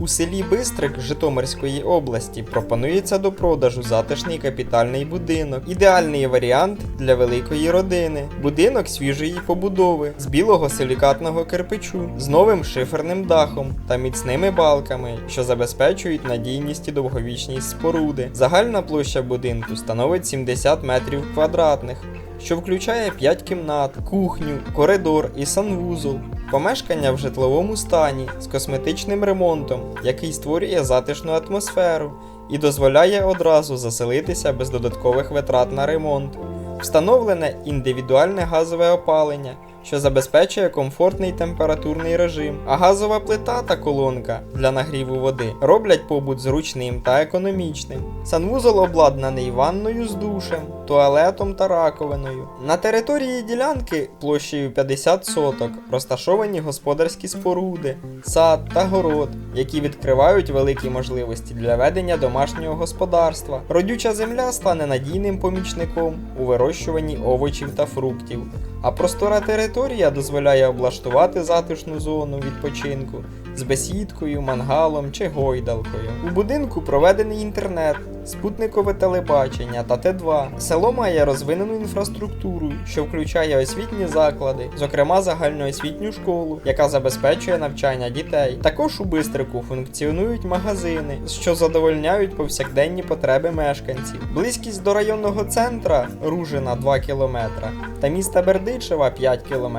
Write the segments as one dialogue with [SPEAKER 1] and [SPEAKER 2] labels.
[SPEAKER 1] У селі Бистрик Житомирської області пропонується до продажу затишний капітальний будинок. Ідеальний варіант для великої родини. Будинок свіжої побудови з білого силікатного кирпичу, з новим шиферним дахом та міцними балками, що забезпечують надійність і довговічність споруди. Загальна площа будинку становить 70 метрів квадратних що включає 5 кімнат, кухню, коридор і санвузол. Помешкання в житловому стані з косметичним ремонтом, який створює затишну атмосферу і дозволяє одразу заселитися без додаткових витрат на ремонт. Встановлене індивідуальне газове опалення, що забезпечує комфортний температурний режим, а газова плита та колонка для нагріву води роблять побут зручним та економічним. Санвузол обладнаний ванною з душем, туалетом та раковиною. На території ділянки площею 50 соток розташовані господарські споруди, сад та город, які відкривають великі можливості для ведення домашнього господарства. Родюча земля стане надійним помічником у вирощуванні овочів та фруктів. А простора територія дозволяє облаштувати затишну зону відпочинку з бесідкою, мангалом чи гойдалкою. У будинку проведений інтернет, спутникове телебачення та Т2. Село має розвинену інфраструктуру, що включає освітні заклади, зокрема загальноосвітню школу, яка забезпечує навчання дітей. Також у Бистрику функціонують магазини, що задовольняють повсякденні потреби мешканців. Близькість до районного центра Ружина 2 км та міста Бердичева 5 км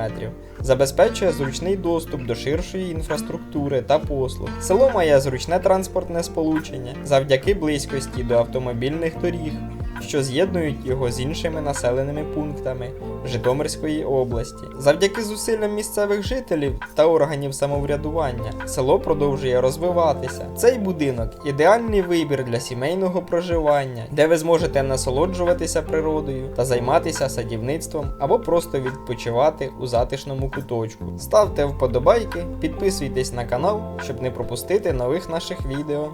[SPEAKER 1] забезпечує зручний доступ до ширшої інфраструктури та послуг. Село має зручне транспортне сполучення завдяки близькості до автомобільних доріг, що з'єднують його з іншими населеними пунктами Житомирської області. Завдяки зусиллям місцевих жителів та органів самоврядування село продовжує розвиватися. Цей будинок ідеальний вибір для сімейного проживання, де ви зможете насолоджуватися природою та займатися садівництвом або просто відпочивати у затишному куточку. Ставте вподобайки, підписуйтесь на канал, щоб не пропустити нових наших відео.